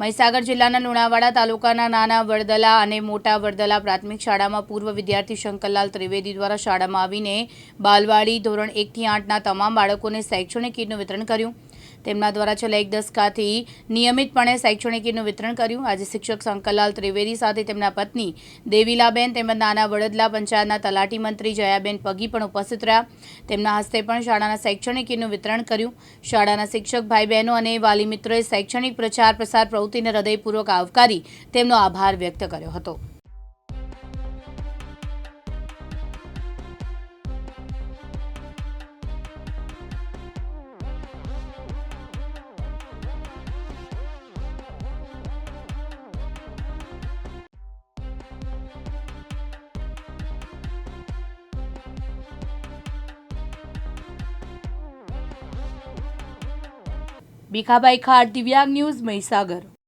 મહીસાગર જિલ્લાના લુણાવાડા તાલુકાના નાના વડદલા અને મોટા વડદલા પ્રાથમિક શાળામાં પૂર્વ વિદ્યાર્થી શંકરલાલ ત્રિવેદી દ્વારા શાળામાં આવીને બાલવાડી ધોરણ એકથી આઠના તમામ બાળકોને શૈક્ષણિક કીટનું વિતરણ કર્યું. તેમના દ્વારા છેલ્લા એક દસકાથી નિયમિતપણે શૈક્ષણિક કીટનું વિતરણ કર્યું. આજે શિક્ષક શંકરલાલ ત્રિવેદી સાથે તેમના પત્ની દેવીલાબેન તેમજ નાના વડદલા પંચાયતના તલાટી મંત્રી જયાબેન પગી પણ ઉપસ્થિત રહ્યા. તેમના હસ્તે પણ શાળાના શૈક્ષણિક કીટનું વિતરણ કર્યું. શાળાના શિક્ષક ભાઈ બહેનો અને વાલી મિત્રોએ શૈક્ષણિક પ્રચાર પ્રસાર પ્રવૃત્તિને હૃદયપૂર્વક આવકારી તેમનો આભાર વ્યક્ત કર્યો હતો. ભીખાભાઈ ખાટ દિવ્યાંગ ન્યૂઝ મહીસાગર.